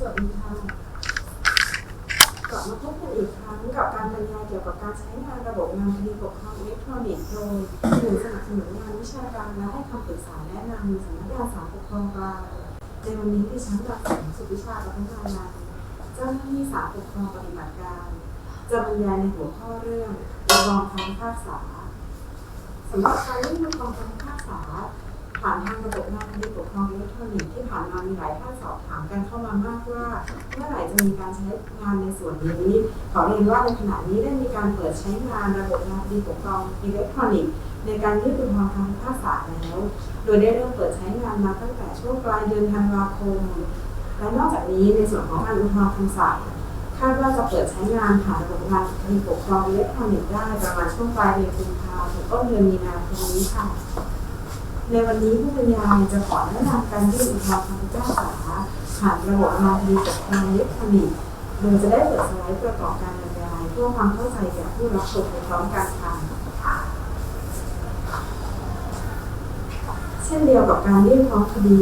สวัสดีค่ะกลับมาพบกันอีกครั้งกับการบรรยายเกี่ยวกับการใช้งานระบบงานคดีปกครองอิเล็กทรอนิกส์โดยหน่วยสนับสนุนงานวิชาการและให้คำปรึกษาแนะนำสำนักงานศาลปกครองกลางในวันนี้ดิฉันดรสุวิชาปัฒนานันท์เจ้าหน้าที่ศาลปกครองปฏิบัติการ จะบรรยายในหัวข้อเรื่องระบองคำพิพากษาสำหรับการยื่นระบองคำพิพากษา ผ่านทางระบบงานคดีปกครองอิเล็กทรอนิกส์ที่ผ่านมามีหลายท่านสอบถามกันเข้ามามากว่า เมื่อไหร่จะมีการใช้งานในส่วนนี้ ขอเรียนว่าในขณะนี้ได้มีการเปิดใช้งานระบบงานคดีปกครองอิเล็กทรอนิกส์ในการยื่นอุทธรณ์คำพิพากษาแล้ว โดยได้เริ่มเปิดใช้งานมาตั้งแต่ช่วงปลายเดือนธันวาคม และนอกจากนี้ในส่วนของการอุทธรณ์คำสั่งคาดว่าจะเปิดใช้งานผ่านระบบงานคดีปกครองอิเล็กทรอนิกส์ได้ประมาณช่วงปลายเดือนกุมภาพันธ์ถึงต้นเดือนมีนาคมนี้ค่ะ ในวันนี้ผู้บรรยายจะขอแนะนำการยื่นอุทธรณ์คำพิพากษาผ่านระบบงานคดีปกครองอิเล็กทรอนิกส์โดยจะได้เปิดสไลด์ประกอบการบรรยายเพื่อความเข้าใจแก่ผู้รับชมไปพร้อมกันค่ะเช่นเดียวกับการยื่นฟ้องคดี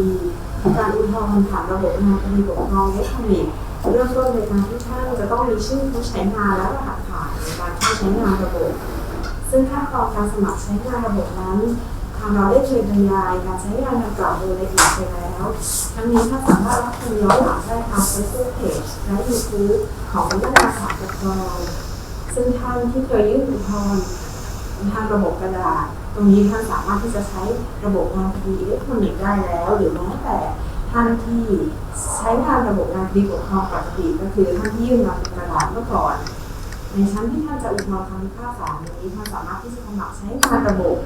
การอุทธรณ์ผ่านระบบงานคดีปกครองอิเล็กทรอนิกส์เริ่มต้นในการที่ท่านจะต้องมีชื่อผู้ใช้งานและรหัสผ่านในการเข้าใช้งานระบบ ซึ่งขั้นตอนการสมัครใช้งานระบบนั้นางเราได้เคยบรรยายการใช้งานดังกล่าวโดยละเอียดไปแล้วทั้งนี้ถ้าสามารถรับชมย้อนหลังได้ทางเฟซบุ๊กเพจและยูทูบของสำนักงานศาลปกครองซึ่งท่านที่เคยยื่นอุทธรณ์ทางระบบกระดาษ ตรงนี้ท่านสามารถที่จะใช้ระบบงานคดีอิเล็กทรอนิกส์ได้แล้ว หรือแม้แต่ท่านที่ใช้งานระบบงานคดีปกครองปกติก็คือท่านที่ยื่นมาเป็นกระดาษเมื่อก่อนในชั้นที่ท่านจะอุทธรณ์คำพิพากษานี้ท่านสามารถที่จะสมัครใช้งานระบบ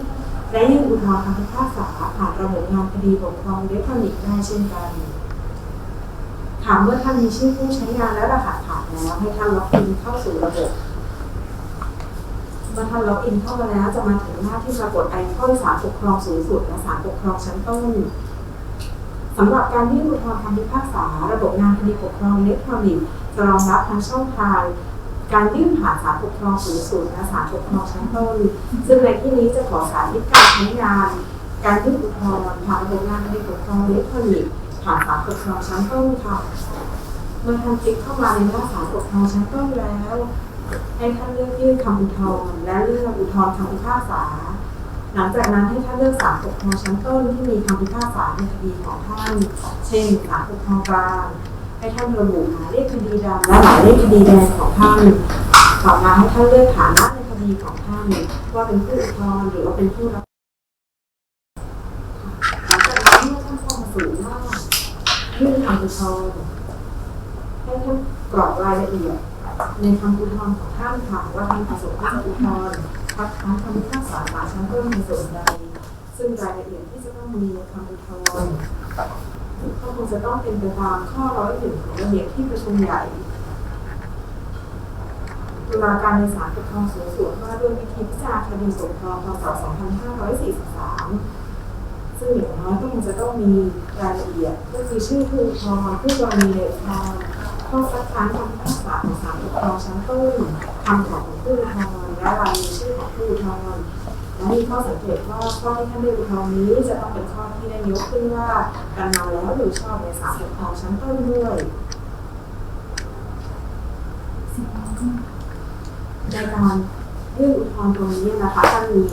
และยื่นอุทธรณ์คำพิพากษาผ่านระบบงานคดีปกครองอิเล็กทรอนิกส์ได้เช่นกัน ถามเมื่อท่านมีชื่อผู้ใช้งานและรหัสผ่านแล้วให้ท่านล็อกอินเข้าสู่ระบบเมื่อท่านล็อกอินเข้ามาแล้วจะมาถึงหน้าที่ปรากฏไอคอนศาลปกครองสูงสุดและศาลปกครองชั้นต้นสำหรับการยื่นอุทธรณ์คำพิพากษา ระบบงานคดีปกครองอิเล็กทรอนิกส์จะรองรับทั้งช่องทาง การยื่นผ่านศาลปกครองสูงสุดและศาลปกครองชั้นต้น ซึ่งในที่นี้จะขอสาธิตการใช้งาน การยื่นอุทธรณ์ผ่านระบบงานคดีปกครองอิเล็กทรอนิกส์ผ่านศาลปกครองชั้นต้นค่ะเมื่อท่านคลิกเข้ามาในหน้าศาลปกครองชั้นต้นแล้ว ให้ท่านเลือกยื่นคำอุทธรณ์และเลือกอุทธรณ์คำพิพากษา หลังจากนั้นให้ท่านเลือกศาลปกครองชั้นต้นที่มีคำพิพากษาในคดีของท่าน เช่นศาลปกครองกลาง ให้ท่านระบุหมายเลขคดีดำและหมายเลขคดีแดงของท่านต่อมาให้ท่านเลือกฐานะในคดีของท่านว่าเป็นผู้อุทธรณ์หรือว่าเป็นผู้รับหลังจากนั้นเมื่อท่านเข้ามาสู่หน้ายื่นคำอุทธรณ์ให้ท่านกรอกรายละเอียดในคำอุทธรณ์ของท่านค่ะว่าท่านประสงค์ที่จะอุทธรณ์คัดค้านคำพิพากษาศาลชั้นต้นในส่วนใดซึ่งรายละเอียดที่จะต้องมีในคำอุทธรณ์ ก็คงจะต้องเป็นไปตามข้อร้อยหนึ่งของระเบียบที่ประชุมใหญ่ตุลาการในศาลปกครองสูงสุดว่าด้วยวิธีพิจารณาคดีสงคราะห์พศ2543 ซึ่งอย่างน้อยก็คงจะต้องมีรายละเอียดก็คือชื่อผู้อุทธรณ์ผู้กรณีในอุทธรข้อคัดค้านคำพิพากษาของศาลปกครองชั้นต้นคำตอของผู้อุทธรณ์และรายชื่อของผู้อุทธรณ์ และมีข้อสังเกตว่าข้อที่ท่านได้อุทธรณ์นี้จะต้องเป็นข้อที่ได้ยกขึ้นว่าการเมาแล้วโดยชอบในศาลปกครองชั้นต้นด้วยในการยื่นอุทธรณ์ตรงนี้นะคะท่านมี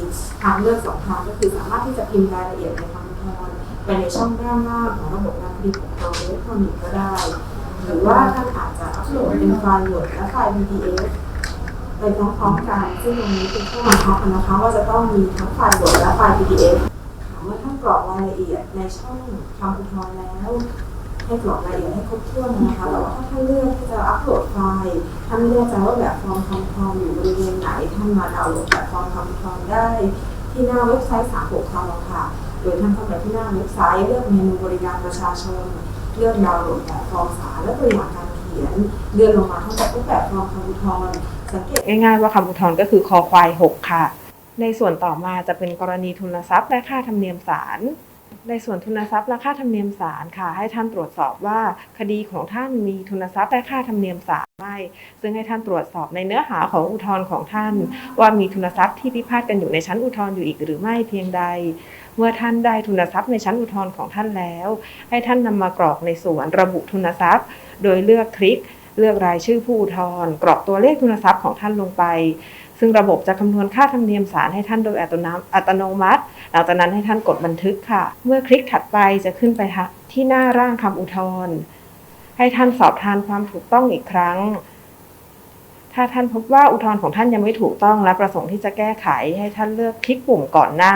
ทางเลือกสองทางก็คือสามารถที่จะพิมพ์รายละเอียดในคำอุทธรณ์ไปในช่องด้านล่างของระบบงานคดีปกครองอิเล็กทรอนิกส์ก็ได้ หรือว่าท่านอาจจะอัปโหลดเป็นไฟล์ Word และไฟล์ PDF ไปพร้อมๆกัน ซึ่งตรงนี้เป็นข้อบังคับนะคะ ว่าจะต้องมีทั้งไฟล์ Word และไฟล์ PDF ค่ะเมื่อท่านกรอกรายละเอียดในช่องคำอุทธรณ์แล้วให้กรอกรายละเอียดให้ครบถ้วนนะคะแต่ว่าถ้าท่านเลือกที่จะอัปโหลดไฟล์ท่านไม่แน่ใจว่าแบบฟอร์มคำอุทธรณ์อยู่บริเวณไหนท่านมาดาวน์โหลดแบบฟอร์มคำอุทธรณ์ได้ ที่หน้าเว็บไซต์ศาลปกครอค่ะ โดยท่านเข้าไปที่หน้าเว็บไซต์เลือกเมนูบริการประชาชน เลือกดาวน์โหลดแบบฟอร์มศาลและตัวอย่างการ ขียนเลื่อนลงมาทั้งหมดทุกแบบฟอร์มคำอุทธรณ์สังเกตง่ายๆว่าคำอุทธรณ์ก็คือคอควาย6ค่ะ ในส่วนต่อมาจะเป็นกรณีทุนทรัพย์และค่าธรรมเนียมศาลในส่วนทุนทรัพย์และค่าธรรมเนียมศาลค่ะ ให้ท่านตรวจสอบว่าคดีของท่านมีทุนทรัพย์และค่าธรรมเนียมศาลไม่ซึ่งให้ท่านตรวจสอบในเนื้อหาของอุทธรณ์ของท่าน ว่ามีทุนทรัพย์ที่พิพาทกันอยู่ในชั้นอุทธรณ์อยู่อีกหรือไม่เพียงใด เมื่อท่านได้ทุนทรัพย์ในชั้นอุทธรณ์ของท่านแล้ว ให้ท่านนำมากรอกในส่วนระบุทุนทรัพย์ โดยเลือกคลิก เลือกรายชื่อผู้อุทธร์กรอกตัวเลขทุนทรัพย์ของท่านลงไป ซึ่งระบบจะคำนวณค่าธรรมเนียมศาลให้ท่านโดยอัตโนมัติ หลังจากนั้นให้ท่านกดบันทึกค่ะ เมื่อคลิกถัดไปจะขึ้นไปที่หน้าร่างคำอุทธร์ให้ท่านสอบทานความถูกต้องอีกครั้งถ้าท่านพบว่าอุทธรณ์ของท่านยังไม่ถูกต้องและประสงค์ที่จะแก้ไขให้ท่านเลือกคลิกปุ่มก่อนหน้า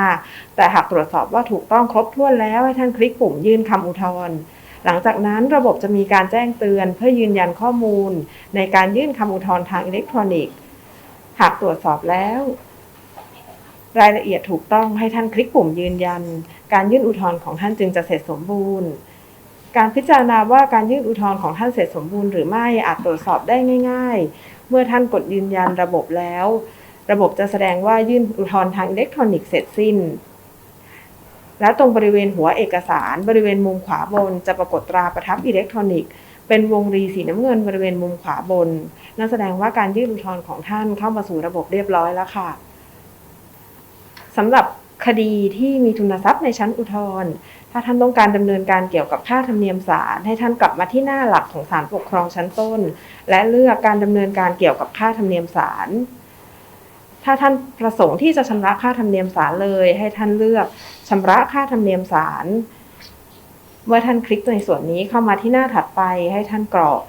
แต่หากตรวจสอบว่าถูกต้องครบถ้วนแล้วให้ท่านคลิกปุ่มยื่นคำอุทธรณ์ หลังจากนั้นระบบจะมีการแจ้งเตือนเพื่อยืนยันข้อมูล ในการยื่นคำอุทธรณ์ทางอิเล็กทรอนิกส์ หากตรวจสอบแล้ว รายละเอียดถูกต้องให้ท่านคลิกปุ่มยืนยัน การยื่นอุทธรณ์ของท่านจึงจะเสร็จสมบูรณ์ การพิจารณาว่าการยื่นอุทธรณ์ของท่านเสร็จสมบูรณ์หรือไม่อาจตรวจสอบได้ง่าย ๆ เมื่อท่านกดยืนยันระบบแล้ว ระบบจะแสดงว่ายื่นอุทธรณ์ทางอิเล็กทรอนิกส์เสร็จสิ้น และตรงบริเวณหัวเอกสาร บริเวณมุมขวาบน จะปรากฏตราประทับอิเล็กทรอนิกส์เป็นวงรีสีน้ำเงินบริเวณมุมขวาบน นั่นแสดงว่าการยื่นอุทธรณ์ของท่านเข้ามาสู่ระบบเรียบร้อยแล้วค่ะสำหรับคดีที่มีทุนทรัพย์ในชั้นอุทธรณ์ถ้าท่านต้องการดำเนินการเกี่ยวกับค่าธรรมเนียมศาลให้ท่านกลับมาที่หน้าหลักของศาลปกครองชั้นต้น และเลือกการดำเนินการเกี่ยวกับค่าธรรมเนียมศาล ถ้าท่านประสงค์ที่จะชำระค่าธรรมเนียมศาลเลย ให้ท่านเลือกชำระค่าธรรมเนียมศาลเมื่อท่านคลิกในส่วนนี้เข้ามาที่หน้าถัดไปให้ท่านกรอก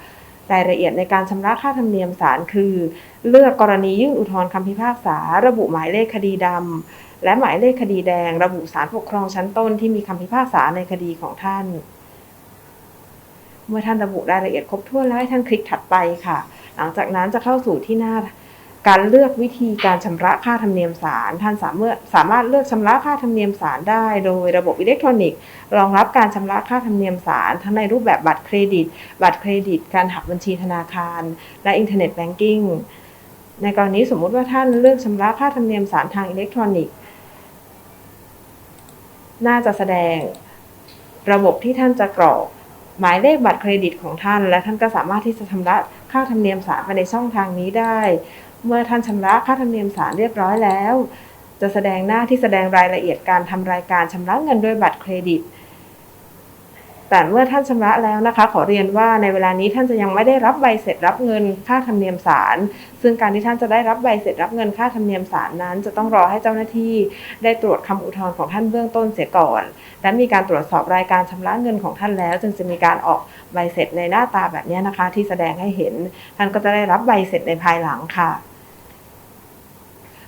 รายละเอียดในการชำระค่าธรรมเนียมศาลคือ เลือกกรณียื่นอุทธรณ์คำพิพากษา ระบุหมายเลขคดีดำและหมายเลขคดีแดง ระบุศาลปกครองชั้นต้นที่มีคำพิพากษาในคดีของท่าน เมื่อท่านระบุรายละเอียดครบถ้วนแล้วให้ท่านคลิกถัดไปค่ะ หลังจากนั้นจะเข้าสู่ที่หน้า การเลือกวิธีการชำระค่าธรรมเนียมศาลท่านสามารถสามารถเลือกชำระค่าธรรมเนียมศาลได้ โดยระบบอิเล็กทรอนิกส์รองรับการชำระค่าธรรมเนียมศาลทั้งในรูปแบบบัตรเครดิต บัตรเครดิต การหักบัญชีธนาคาร และอินเทอร์เน็ตแบงกิ้งในกรณีสมมุติว่าท่านเลือกชำระค่าธรรมเนียมศาลทางอิเล็กทรอนิกส์ น่าจะแสดงระบบที่ท่านจะกรอกหมายเลขบัตรเครดิตของท่าน และท่านก็สามารถที่จะชำระค่าธรรมเนียมศาลไปในช่องทางนี้ได้ เมื่อท่านชำระค่าธรรมเนียมศาลเรียบร้อยแล้ว จะแสดงหน้าที่แสดงรายละเอียดการทำรายการชำระเงินด้วยบัตรเครดิต แต่เมื่อท่านชำระแล้วนะคะ ขอเรียนว่าในเวลานี้ท่านจะยังไม่ได้รับใบเสร็จรับเงินค่าธรรมเนียมศาลซึ่งการที่ท่านจะได้รับใบเสร็จรับเงินค่าธรรมเนียมศาลนั้น จะต้องรอให้เจ้าหน้าที่ได้ตรวจคำอุทธรณ์ของท่านเบื้องต้นเสียก่อน และมีการตรวจสอบรายการชำระเงินของท่านแล้ว จึงจะมีการออกใบเสร็จในหน้าตาแบบนี้นะคะ ที่แสดงให้เห็น ท่านก็จะได้รับใบเสร็จในภายหลังค่ะ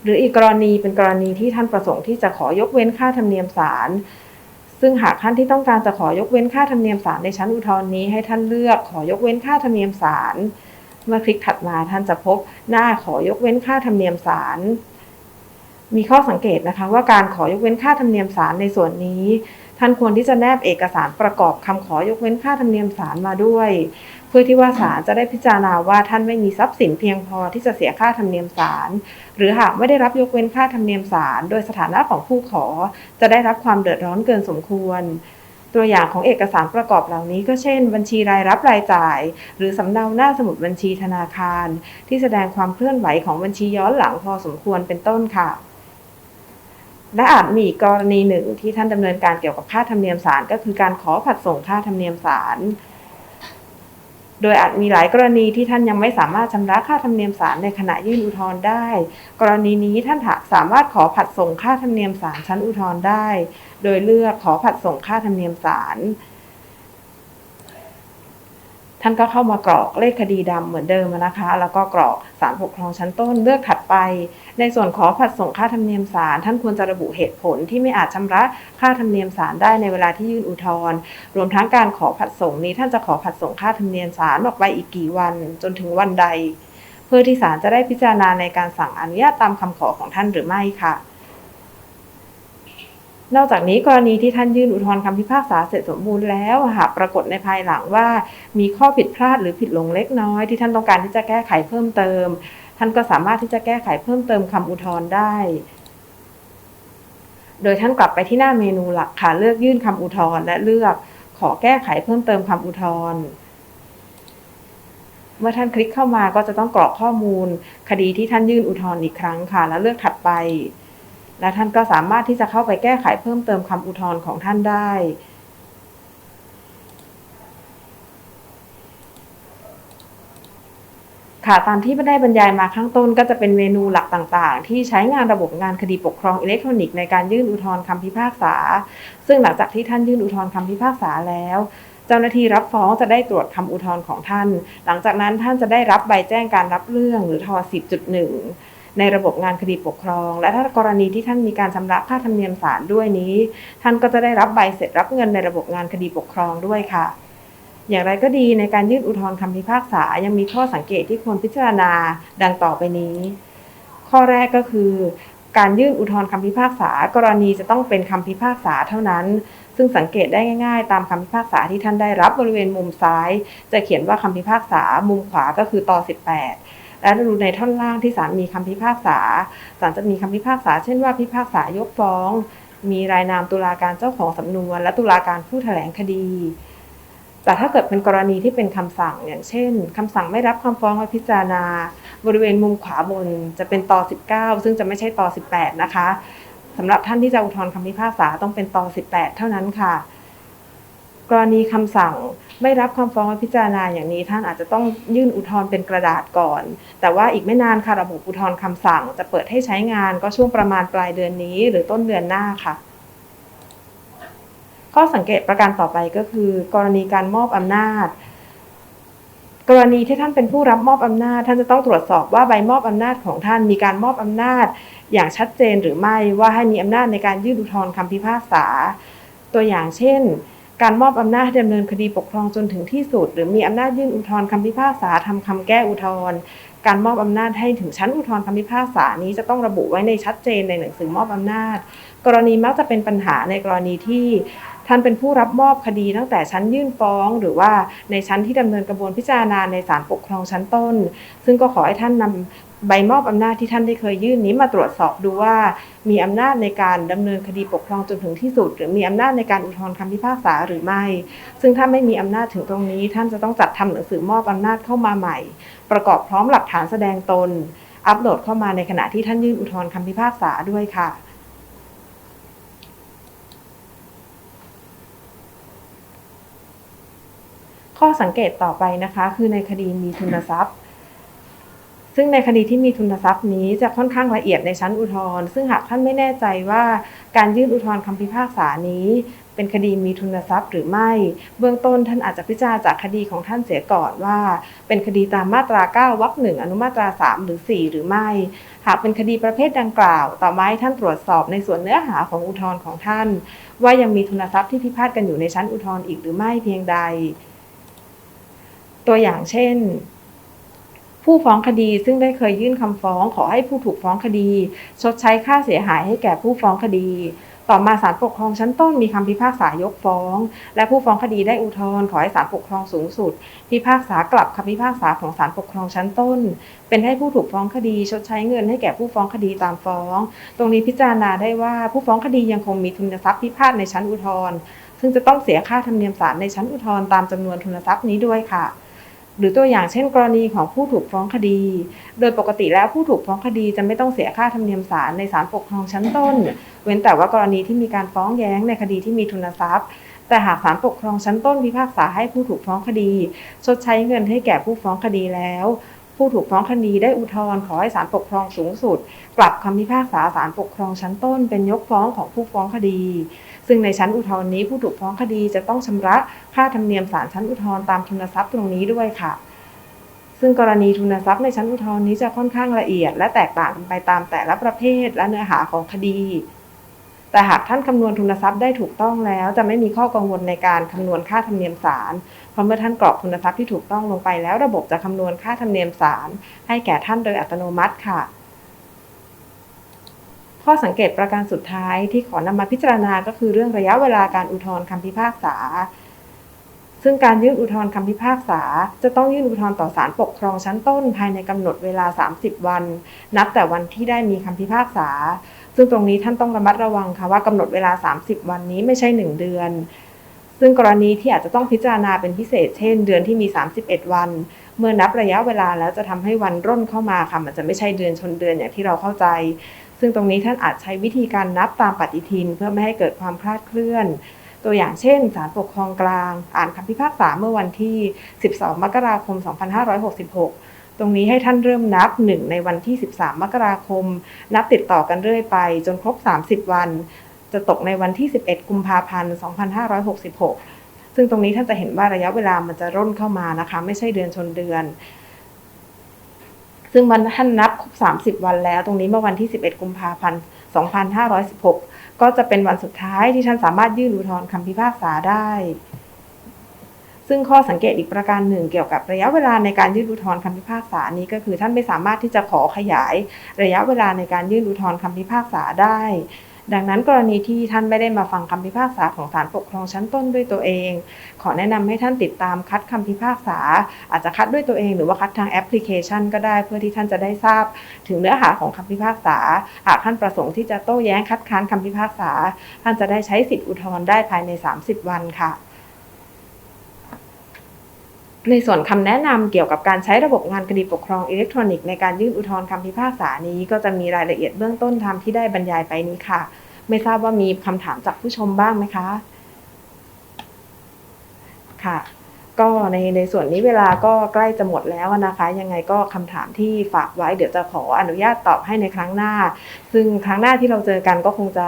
หรืออีกกรณีเป็นกรณีที่ท่านประสงค์ที่จะขอยกเว้นค่าธรรมเนียมศาลซึ่งหากท่านที่ต้องการจะขอยกเว้นค่าธรรมเนียมศาลในชั้นอุทธรณ์นี้ให้ท่านเลือกขอยกเว้นค่าธรรมเนียมศาลเมื่อคลิกถัดมาท่านจะพบหน้าขอยกเว้นค่าธรรมเนียมศาลมีข้อสังเกตนะคะว่าการขอยกเว้นค่าธรรมเนียมศาลในส่วนนี้ ท่านควรที่จะแนบเอกสารประกอบคำขอยกเว้นค่าธรรมเนียมศาลมาด้วย เพื่อที่ว่าศาลจะได้พิจารณาว่าท่านไม่มีทรัพย์สินเพียงพอที่จะเสียค่าธรรมเนียมศาลหรือหากไม่ได้รับยกเว้นค่าธรรมเนียมศาลโดยสถานะของผู้ขอ จะได้รับความเดือดร้อนเกินสมควรตัวอย่างของเอกสารประกอบเหล่านี้ก็เช่น บัญชีรายรับรายจ่าย หรือสำเนาหน้าสมุดบัญชีธนาคาร ที่แสดงความเคลื่อนไหวของบัญชีย้อนหลังพอสมควรเป็นต้นค่ะ และอาจมีกกรณีหนึ่งที่ท่านดำเนินการเกี่ยวกับค่าธรรมเนียมศาลก็คือการขอผัดส่งค่าธรรมเนียมศาลโดยอาจมีหลายกรณีที่ท่านยังไม่สามารถชำระค่าธรรมเนียมศาลในขณะยื่นอุทธรณ์ได้ กรณีนี้ท่านสามารถขอผัดส่งค่าธรรมเนียมศาลชั้นอุทธรณ์ได้ โดยเลือกขอผัดส่งค่าธรรมเนียมศาล ท่านก็เข้ามากรอกเลขคดีดำเหมือนเดิมนะคะ แล้วก็กรอกศาลปกครองชั้นต้นเลือกถัดไป ในส่วนขอผัดส่งค่าธรรมเนียมศาลท่านควรจะระบุเหตุผลที่ไม่อาจชำระค่าธรรมเนียมศาลได้ในเวลาที่ยื่นอุทธรณ์รวมทั้งการขอผัดส่งนี้ ท่านจะขอผัดส่งค่าธรรมเนียมศาลออกไปอีกกี่วันจนถึงวันใด เพื่อที่ศาลจะได้พิจารณาในการสั่งอนุญาตตามคำขอของท่านหรือไม่ค่ะ นอกจากนี้กรณีที่ท่านยื่นอุทธรณ์คำพิพากษาเสร็จสมบูรณ์แล้วหากปรากฏในภายหลังว่ามีข้อผิดพลาดหรือผิดหลงเล็กน้อย ที่ท่านต้องการที่จะแก้ไขเพิ่มเติม ท่านก็สามารถที่จะแก้ไขเพิ่มเติมคำอุทธรณ์ได้ โดยท่านกลับไปที่หน้าเมนูหลักค่ะเลือกยื่นคำอุทธรณ์และเลือกขอแก้ไขเพิ่มเติมคำอุทธรณ์เมื่อท่านคลิกเข้ามาก็จะต้องกรอกข้อมูล คดีที่ท่านยื่นอุทธรณ์อีกครั้งค่ะ แล้วเลือกถัดไป และท่านก็สามารถที่จะเข้าไปแก้ไขเพิ่มเติมคำอุทธรณ์ของท่านได้ ค่ะตามที่ได้บรรยายมาข้างต้นก็จะเป็นเมนูหลักต่างๆ ที่ใช้งานระบบงานคดีปกครองอิเล็กทรอนิกส์ในการยื่นอุทธรณ์คำพิพากษา ซึ่งหลังจากที่ท่านยื่นอุทธรณ์คำพิพากษาแล้วเจ้าหน้าที่รับฟ้องจะได้ตรวจคำอุทธรณ์ของท่าน หลังจากนั้นท่านจะได้รับใบแจ้งการรับเรื่องหรือท10.1 ในระบบงานคดีปกครอง และถ้ากรณีที่ท่านมีการชำระค่าธรรมเนียมศาลด้วยนี้ ท่านก็จะได้รับใบเสร็จรับเงินในระบบงานคดีปกครองด้วยค่ะ อย่างไรก็ดีในการยื่นอุทธรณ์คำพิพากษายังมีข้อสังเกตที่ควรพิจารณาดังต่อไปนี้ ข้อแรกก็คือ การยื่นอุทธรณ์คำพิพากษา กรณีจะต้องเป็นคำพิพากษาเท่านั้นซึ่งสังเกตได้ง่าย ๆ ตามคำพิพากษาที่ท่านได้รับบริเวณมุมซ้าย จะเขียนว่าคำพิพากษามุมขวาก็คือตอ18 และดูในท่อนล่างที่ศาลมีคำพิพากษาศาลจะมีคำพิพากษา เช่นว่าพิพากษายกฟ้อง มีรายนามตุลาการเจ้าของสำนวน และตุลาการผู้แถลงคดี แต่ถ้าเกิดเป็นกรณีที่เป็นคำสั่งอย่างเช่นคำสั่งไม่รับคำฟ้องไว้พิจารณา บริเวณมุมขวาบนจะเป็นตอ19 ซึ่งจะไม่ใช่ตอ18 นะคะสำหรับท่านที่จะอุทธรณ์คำพิพากษาต้องเป็นตอ18 เท่านั้นค่ะ กรณีคำสั่งไม่รับคำฟ้องไว้พิจารณาอย่างนี้ ท่านอาจจะต้องยื่นอุทธรณ์เป็นกระดาษก่อน แต่ว่าอีกไม่นานค่ะระบบอุทธรณ์คำสั่ง จะเปิดให้ใช้งานก็ช่วงประมาณปลายเดือนนี้ หรือต้นเดือนหน้าค่ะข้อสังเกตประการต่อไปก็คือ กรณีการมอบอำนาจ กรณีที่ท่านเป็นผู้รับมอบอำนาจ ท่านจะต้องตรวจสอบว่าใบมอบอำนาจของท่านมีการมอบอำนาจ อย่างชัดเจนหรือไม่ว่าให้มีอำนาจในการยื่นอุทธรณ์คำพิพากษา ตัวอย่างเช่น การมอบอำนาจดำเนินคดีปกครองจนถึงที่สุด หรือมีอำนาจยื่นอุทธรณ์คำพิพากษาทำคำแก้อุทธรณ์การมอบอำนาจให้ถึงชั้นอุทธรณ์คำพิพากษานี้จะต้องระบุไว้ในชัดเจนในหนังสือมอบอำนาจ กรณีมักจะเป็นปัญหาในกรณีที่ท่านเป็นผู้รับมอบคดีตั้งแต่ชั้นยื่นฟ้อง หรือว่าในชั้นที่ดำเนินกระบวนพิจารณาในศาลปกครองชั้นต้น ซึ่งก็ขอให้ท่านนำ ใบมอบอำนาจที่ท่านได้เคยยื่นนี้มาตรวจสอบดูว่า มีอำนาจในการดำเนินคดีปกครองจนถึงที่สุด หรือมีอำนาจในการอุทธรณ์คำพิพากษาหรือไม่ ซึ่งถ้าไม่มีอำนาจถึงตรงนี้ ท่านจะต้องจัดทำหนังสือมอบอำนาจเข้ามาใหม่ ประกอบพร้อมหลักฐานแสดงตน อัปโหลดเข้ามาในขณะที่ท่านยื่นอุทธรณ์คำพิพากษาด้วยค่ะข้อสังเกตต่อไปนะคะ คือในคดีมีทุนทรัพย์ ซึ่งในคดีที่มีทุนทรัพย์นี้จะค่อนข้างละเอียดในชั้นอุทธรณ์ซึ่งหากท่านไม่แน่ใจว่าการยื่นอุทธรณ์คำพิพากษานี้ เป็นคดีมีทุนทรัพย์หรือไม่ เบื้องต้นท่านอาจจะพิจารณาจากคดีของท่านเสียก่อนว่า เป็นคดีตามมาตรา 9วรรคหนึ่งอนุมาตรา 3 หรือ 4 หรือไม่ หากเป็นคดีประเภทดังกล่าว ต่อมาให้ท่านตรวจสอบในส่วนเนื้อหาของอุทธรณ์ของท่าน ว่ายังมีทุนทรัพย์ที่พิพาทกันอยู่ในชั้นอุทธรณ์อีกหรือไม่เพียงใด ตัวอย่างเช่น ผู้ฟ้องคดีซึ่งได้เคยยื่นคำฟ้องขอให้ผู้ถูกฟ้องคดี ชดใช้ค่าเสียหายให้แก่ผู้ฟ้องคดี ต่อมาศาลปกครองชั้นต้นมีคำพิพากษายกฟ้อง และผู้ฟ้องคดีได้อุทธรณ์ขอให้ศาลปกครองสูงสุด พิพากษากลับคำพิพากษาของศาลปกครองชั้นต้น เป็นให้ผู้ถูกฟ้องคดี ชดใช้เงินให้แก่ผู้ฟ้องคดีตามฟ้อง ตรงนี้พิจารณาได้ว่าผู้ฟ้องคดียังคงมีทุนทรัพย์พิพาทในชั้นอุทธรณ์ซึ่งจะต้องเสียค่าธรรมเนียมศาลในชั้นอุทธรณ์ตามจำนวนทุนทรัพย์นี้ด้วยค่ะ หรือตัวอย่างเช่น กรณีของผู้ถูกฟ้องคดี โดยปกติแล้วผู้ถูกฟ้องคดีจะไม่ต้องเสียค่าธรรมเนียมศาลในศาลปกครองชั้นต้น เว้นแต่ว่ากรณีที่มีการฟ้องแย้งในคดีที่มีทุนทรัพย์ แต่หากศาลปกครองชั้นต้นพิพากษาให้ผู้ถูกฟ้องคดี ชดใช้เงินให้แก่ผู้ฟ้องคดีแล้ว ผู้ถูกฟ้องคดีได้อุทธรณ์ขอให้ศาลปกครองสูงสุด กลับคำพิพากษาศาลปกครองชั้นต้น เป็นยกฟ้องของผู้ฟ้องคดี ซึ่งในชั้นอุทธรณ์นี้ผู้ถูกฟ้องคดีจะต้องชำระค่าธรรมเนียมศาลชั้นอุทธรณ์ตามทุนทรัพย์ตรงนี้ด้วยค่ะ ซึ่งกรณีทุนทรัพย์ในชั้นอุทธรณ์นี้จะค่อนข้างละเอียด และแตกต่างกันไปตามแต่ละประเภทและเนื้อหาของคดี แต่หากท่านคำนวณทุนทรัพย์ได้ถูกต้องแล้ว จะไม่มีข้อกังวลในการคำนวณค่าธรรมเนียมศาลเพราะเมื่อท่านกรอกทุนทรัพย์ที่ถูกต้องลงไปแล้ว ระบบจะคำนวณค่าธรรมเนียมศาลให้แก่ท่านโดยอัตโนมัติค่ะ ข้อสังเกตประการสุดท้ายที่ขอนำมาพิจารณาก็คือเรื่องระยะเวลาการอุทธรณ์คำพิพากษา ซึ่งการยื่นอุทธรณ์คำพิพากษา จะต้องยื่นอุทธรณ์ต่อศาลปกครองชั้นต้น ภายในกำหนดเวลา 30 วัน นับแต่วันที่ได้มีคำพิพากษา ซึ่งตรงนี้ท่านต้องระมัดระวังค่ะว่ากำหนดเวลา 30 วันนี้ไม่ใช่ 1 เดือน ซึ่งกรณีที่อาจจะต้องพิจารณาเป็นพิเศษ เช่น เดือนที่มี 31 วัน เมื่อนับระยะเวลาแล้วจะทำให้วันร่นเข้ามาค่ะมันจะไม่ใช่เดือนชนเดือนอย่างที่เราเข้าใจ ซึ่งตรงนี้ท่านอาจใช้วิธีการนับตามปฏิทิน เพื่อไม่ให้เกิดความคลาดเคลื่อน ตัวอย่างเช่นศาลปกครองกลาง อ่านคำพิพากษาเมื่อวันที่ 12 มกราคม 2566 ตรงนี้ให้ท่านเริ่มนับ 1 ในวันที่ 13 มกราคม นับติดต่อกันเรื่อยไป จนครบ 30 วัน จะตกในวันที่ 11 กุมภาพันธ์ 2566 ซึ่งตรงนี้ท่านจะเห็นว่าระยะเวลามันจะร่นเข้ามานะคะ ไม่ใช่เดือนชนเดือน ซึ่งมันท่านนับครบ30 วันแล้ว ตรงนี้เมื่อวันที่ 11 กุมภาพันธ์ 2516 ก็จะเป็นวันสุดท้ายที่ท่านสามารถยื่นอุทธรณ์คำพิพากษาได้ ซึ่งข้อสังเกตอีกประการหนึ่งเกี่ยวกับระยะเวลาในการยื่นอุทธรณ์คำพิพากษานี้ก็คือท่านไม่สามารถที่จะขอขยายระยะเวลาในการยื่นอุทธรณ์คำพิพากษาได้ ดังนั้นกรณีที่ท่านไม่ได้มาฟังคำพิพากษาของศาลปกครองชั้นต้นด้วยตัวเอง ขอแนะนำให้ท่านติดตามคัดคำพิพากษา อาจจะคัดด้วยตัวเองหรือว่าคัดทางแอปพลิเคชัน ก็ได้เพื่อที่ท่านจะได้ทราบ ถึงเนื้อหาของคำพิพากษา หากท่านประสงค์ที่จะโต้แย้งคัดค้านคำพิพากษา ท่านจะได้ใช้สิทธิอุทธรณ์ได้ภายใน 30 วันค่ะ ในส่วนคำแนะนำเกี่ยวกับการใช้ระบบงานคดีปกครองอิเล็กทรอนิกส์ในการยื่นอุทธรณ์คำพิพากษานี้ ก็จะมีรายละเอียดเบื้องต้นตามที่ได้บรรยายไปนี้ค่ะ ไม่ทราบว่ามีคำถามจากผู้ชมบ้างไหมคะค่ะก็ในในส่วนนี้เวลาก็ใกล้จะหมดแล้วนะคะ ยังไงก็คำถามที่ฝากไว้เดี๋ยวจะขออนุญาตตอบให้ในครั้งหน้า ซึ่งครั้งหน้าที่เราเจอกันก็คงจะ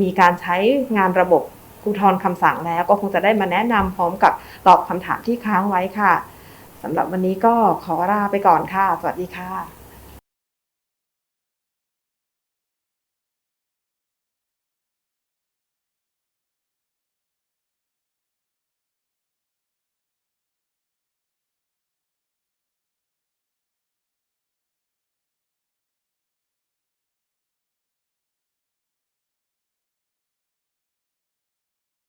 มีการใช้งานระบบ อุทธรณ์คำสั่งแล้วก็คงจะได้มาแนะนำพร้อมกับตอบคำถามที่ค้างไว้ค่ะสำหรับวันนี้ก็ขอลาไปก่อนค่ะ สวัสดีค่ะ